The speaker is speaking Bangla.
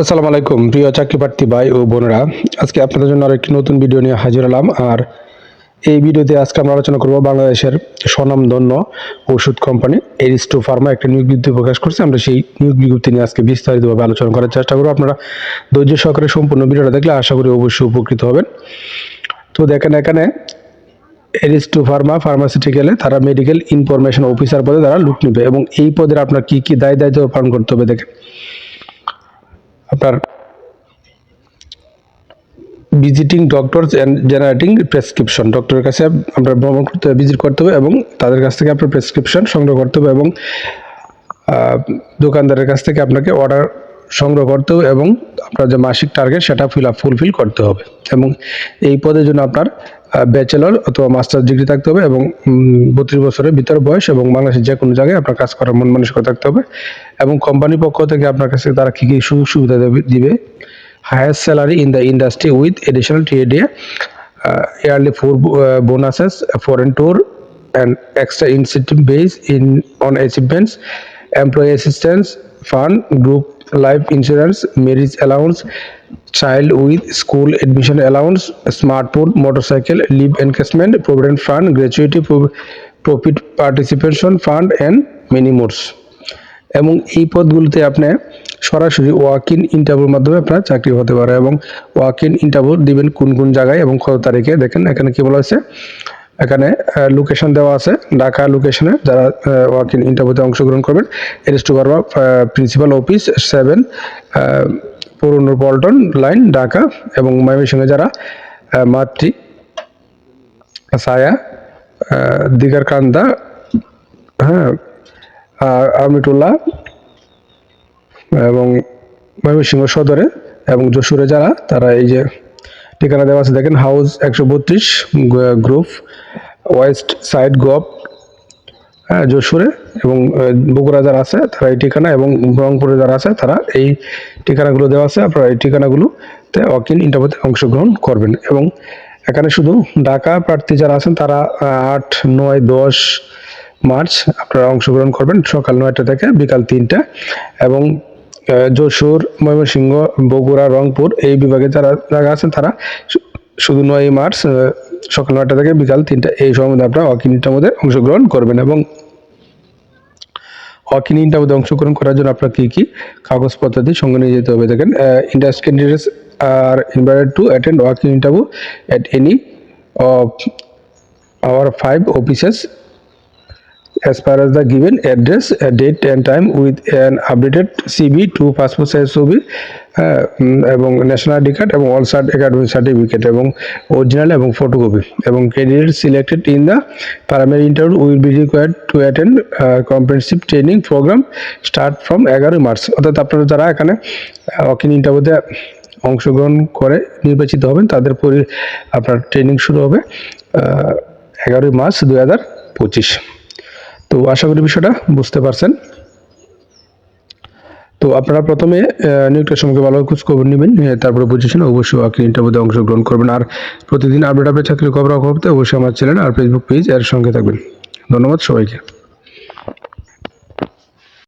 আসসালামু আলাইকুম, প্রিয় চাকরি প্রার্থী ভাই ও বোনেরা। আজকে আপনাদের জন্য আরেকটি নতুন ভিডিও নিয়ে হাজির হলাম। আর এই ভিডিওতে আজকে আমরা আলোচনা করব বাংলাদেশের স্বনামধন্য ওষুধ কোম্পানি এরিস্টো ফার্মা। একটা নিয়োগ বিজ্ঞপ্তি প্রকাশ করছে, আমরা সেই নিয়োগ বিজ্ঞপ্তি নিয়ে আজকে বিস্তারিতভাবে আলোচনা করার চেষ্টা করব। আপনারা ধৈর্য সহকারে সম্পূর্ণ ভিডিওটা দেখলে আশা করি অবশ্যই উপকৃত হবেন। তো দেখেন এখানে এরিস্টো ফার্মা ফার্মাসিউটিক্যালে তারা মেডিকেল ইনফরমেশন অফিসার পদে তারা লুক নেবে এবং এই পদের আপনার কি কি দায় দায়িত্ব পালন করতে হবে দেখেন। আপনার visiting doctors and generating prescription ডক্টরের কাছে আপনার ভ্রমণ করতে ভিজিট করতে হবে এবং তাদের কাছ থেকে আপনার প্রেসক্রিপশন সংগ্রহ করতে হবে এবং দোকানদারের কাছ থেকে আপনাকে অর্ডার সংগ্রহ করতে হবে এবং আপনার যে মাসিক টার্গেট সেটা ফিল আপ ফুলফিল করতে হবে। এবং এই পদের জন্য আপনার ব্যাচেলর অথবা মাস্টার ডিগ্রি থাকতে হবে এবং বত্রিশ বছরের ভিতর বয়স এবং বাংলাদেশের যে কোনো জায়গায় আপনার কাজ করার মন মানসিকতা থাকতে হবে এবং কোম্পানির পক্ষ থেকে আপনার কাছে তারা কী কী সুযোগ সুবিধা দেবে higher salary in the industry with additional T A D A yearly four bonuses foreign tour and extra and extra in on in, on assistance fund assistance life insurance marriage allowance child with school admission allowance smartphone motorcycle leave encashment provident fund gratuity profit participation fund and mini মিনিমোর্স এবং এই পদগুলিতে আপনি সরাসরি ওয়াক ইন ইন্টারভিউর মাধ্যমে আপনার চাকরি হতে পারে এবং ওয়াক ইন ইন্টারভিউ দিবেন কোন কোন জায়গায় এবং কত তারিখে। দেখেন এখানে কি বলা হয়েছে? এখানে লোকেশন দেওয়া আছে, ঢাকা লোকেশনে যারা ওয়াক ইন ইন্টারভিউতে অংশগ্রহণ করবেন। এরিস্টু বারবা প্রিন্সিপাল অফিস সেভেন পুরনো পল্টন লাইন ঢাকা এবং ময়মনসিংহে যারা মাতৃ, সায়া দিগার কান্দা হ্যাঁ আমিটুল্লাহ এবং ময়মনসিংহ সদরে এবং যশোরে যারা, তারা এই যে ঠিকানা দেওয়া আছে, দেখেন, হাউস একশো বত্রিশ গ্রুপ ওয়েস্ট সাইড গভ হ্যাঁ যশোরে এবং বগুড়া যারা আছে, তারা এই ঠিকানা এবং রংপুরে যারা আছে, তারা এই ঠিকানাগুলো দেওয়া আছে। আপনারা এই ঠিকানাগুলোতে ওয়াকিন ইন্টারভিউতে অংশগ্রহণ করবেন এবং এখানে শুধু ঢাকা প্রার্থী যারা আছেন, তারা আট, নয়, দশ মার্চ আপনারা অংশগ্রহণ করবেন সকাল নয়টা থেকে বিকাল তিনটা এবং যশোর, ময়মনসিংহ, বগুড়া, রংপুর এই বিভাগে যারা যারা আছেন তারা শুধু নয় মার্চ সকাল নয়টা থেকে বিকাল তিনটা এই সময় মধ্যে আপনারা ওয়াকিংটার মধ্যে অংশগ্রহণ করবেন এবং ওয়াকিং মধ্যে অংশগ্রহণ করার জন্য আপনার কী কী কাগজপত্র দিয়ে সঙ্গে নিয়ে যেতে হবে? দেখেন industry candidates are invited to attend walking interview at any of our five offices as per as the given address, a date and time with an updated CV, two passport size ছবি হ্যাঁ, উম, এবং ন্যাশনাল আইডি কার্ড এবং অল সার্ট একাডেমিক সার্টিফিকেট এবং অরিজিনাল এবং ফটোকপি এবং candidate selected in the primary interview will be required to attend comprehensive training program start from এগারোই মার্চ অর্থাৎ আপনারা যারা এখানে অকিন ইন্টারভিউতে অংশগ্রহণ করে নির্বাচিত হবেন তাদের পরি আপনার ট্রেনিং শুরু হবে এগারোই মার্চ দু হাজার পঁচিশ। তো আশা করি বিষয়টা বুঝতে পারছেন। তো আপনারা প্রথমে নিয়োগটার সম্পর্কে ভালো খোঁজ খবর নেবেন তারপরে পজিশন অবশ্যই আপনি ইন্টারভিউতে অংশগ্রহণ করবেন। আর প্রতিদিন আপডেট আপডেট চাকরি খবর খবরতে অবশ্যই আমার চ্যানেল আর ফেসবুক পেজ এর সঙ্গে থাকবেন। ধন্যবাদ সবাইকে।